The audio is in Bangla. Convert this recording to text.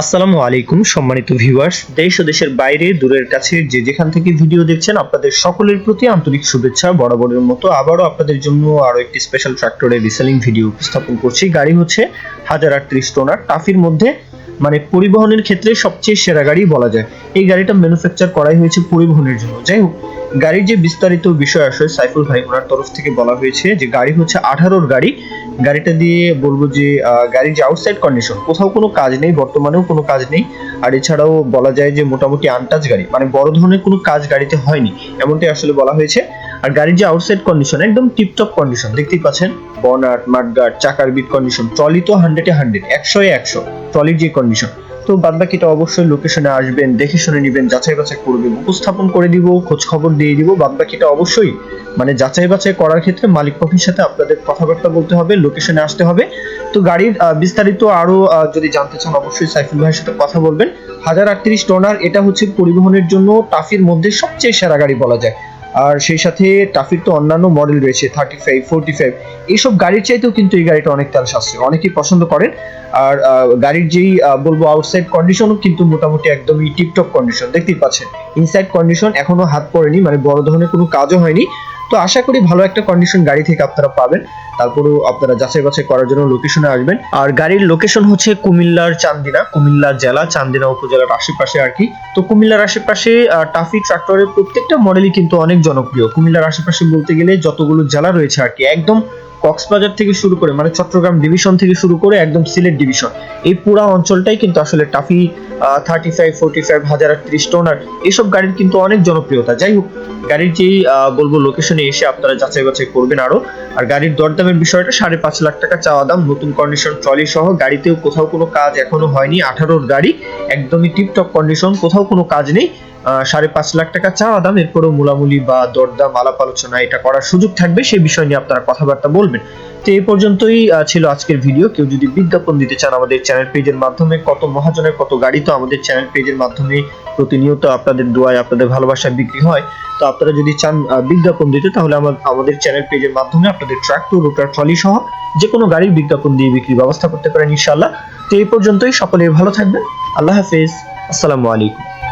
আসসালামু আলাইকুম, সম্মানিত ভিউয়ার্স দেশ ও দেশের বাইরে, দূরের কাছে যে যেখান থেকে ভিডিও দেখছেন, আপনাদের সকলের প্রতি আন্তরিক শুভেচ্ছা। বরাবরের মতো আবারও আপনাদের জন্য আরও একটি স্পেশাল ট্রাক্টরের রিসেলিং ভিডিও উপস্থাপন করছি। গাড়ি হচ্ছে হাজার আটত্রিশ টোনার, টাফির মধ্যে মানে পরিবহনের ক্ষেত্রে সবচেয়ে সেরা গাড়ি বলা যায়। এই গাড়িটা ম্যানুফ্যাকচার করাই হয়েছে পরিবহনের জন্য। যাই হোক গাড়ির যে বিস্তারিত বিষয় আসলে সাইফুল ভাই ওনার তরফ থেকে বলা হয়েছে যে গাড়ি হচ্ছে আঠারোর গাড়ি। গাড়িটা দিয়ে বলব যে গাড়ির যে আউটসাইড কন্ডিশন কোথাও কোনো কাজ নেই, বর্তমানেও কোনো কাজ নেই। আর এছাড়াও বলা যায় যে মোটামুটি আনটাচ গাড়ি মানে বড় ধরনের কোনো কাজ গাড়িতে হয়নি, এমনটাই আসলে বলা হয়েছে। আর গাড়ির যে আউটসাইড কন্ডিশন একদম টিপটপ কন্ডিশন দেখতেই পাচ্ছেন? বনাট মাডগার্ড চাকার বিট কন্ডিশন ট্রলি তো হান্ড্রেডে হান্ড্রেড একশো একশো ট্রলির যে কন্ডিশন তো বাদ বাকিটা অবশ্যই লোকেশনে আসবেন দেখে শুনে নেবেন যাচাই বাছাই করবেন উপস্থাপন করে দিব খোঁজ খবর দিয়ে দিব বাদ বাকিটা অবশ্যই মানে যাচাই বাছাই করার ক্ষেত্রে মালিক পক্ষের সাথে আপনাদের কথাবার্তা বলতে হবে লোকেশনে আসতে হবে। তো গাড়ির বিস্তারিত আরও আহ, যদি জানতে চান অবশ্যই সাইফুল ভাইয়ের সাথে কথা বলবেন। হাজার আটত্রিশ টনার এটা হচ্ছে পরিবহনের জন্য টাফির মধ্যে সবচেয়ে সেরা গাড়ি বলা যায়। আর সেই সাথে টাফির তো অন্যান্য মডেল রয়েছে থার্টি ফাইভ ফোরটি ফাইভ এইসব গাড়ির চাইতেও কিন্তু এই গাড়িটা অনেক তেল সাশ্রয়। অনেকেই পছন্দ করেন আর গাড়ির যেই বলব আউটসাইড কন্ডিশনও কিন্তু মোটামুটি একদমই টিপটপ কন্ডিশন দেখতেই পাচ্ছেন ইনসাইড কন্ডিশন এখনও হাত পড়েনি মানে বড় ধরনের কোনো কাজও হয়নি। তো আশা করি ভালো একটা কন্ডিশন গাড়ি থেকে আপনারা পাবেন। তারপরেও আপনারা যাচাই বাছাই করার জন্য লোকেশনে আসবেন। আর গাড়ির লোকেশন হচ্ছে কুমিল্লার চান্দিনা, কুমিল্লার জেলা, চান্দিনা উপজেলার আশেপাশে আর কি। তো কুমিল্লার আশেপাশে টাফি ট্রাক্টরের প্রত্যেকটা মডেলই কিন্তু অনেক জনপ্রিয়। কুমিল্লার আশেপাশে বলতে গেলে যতগুলো জেলা রয়েছে আর কি, একদম কক্সবাজার থেকে শুরু করে মানে চট্টগ্রাম ডিভিশন থেকে শুরু করে একদম সিলেট ডিভিশন এই পুরো অঞ্চলটাই কিন্তু আসলে টাফি থার্টি ফাইভ ফোর্টি ফাইভ হাজার আটত্রিশ টোনার এইসব গাড়ির কিন্তু অনেক জনপ্রিয়তা। যাই হোক, গাড়ির যেই বলব লোকেশনে এসে আপনারা যাচাই বাছাই করবেন আরও। আর গাড়ির দরদামের বিষয়টা, সাড়ে পাঁচ লাখ টাকা চাওয়া দাম, নতুন কন্ডিশন ট্রলি সহ গাড়িতেও কোথাও কোনো কাজ এখনও হয়নি। আঠারোর গাড়ি, একদমই টিপটপ কন্ডিশন কোথাও কোনো কাজ নেই। সাড়ে পাঁচ লাখ টাকা চাওয়া দাম, এরপরেও মূলামূলি বা দরদাম, আলাপ আলোচনা এটা করার সুযোগ থাকবে সেই বিষয় নিয়ে আপনারা কথাবার্তা বলবেন। তো এই পর্যন্তই ছিল আজকের ভিডিও। কেউ যদি বিজ্ঞাপন দিতে চান আমাদের চ্যানেল পেজের মাধ্যমে, কত মহাজনের কত গাড়ি, তো আমাদের চ্যানেল পেজের মাধ্যমে প্রতিনিয়ত আপনাদের দোয়ায়, আপনাদের ভালোবাসায় বিক্রি হয়। তো আপনারা যদি চান বিজ্ঞাপন দিতে, তাহলে আমার- আমাদের চ্যানেল পেজের মাধ্যমে আপনাদের ট্রাক্টর রোটার, ট্রলি সহ যে কোনো গাড়ির বিজ্ঞাপন দিয়ে বিক্রির ব্যবস্থা করতে পারেন, ইনশাআল্লাহ। তো এই পর্যন্তই, সকলে ভালো থাকবেন। আল্লাহ হাফেজ। আসসালামু আলাইকুম।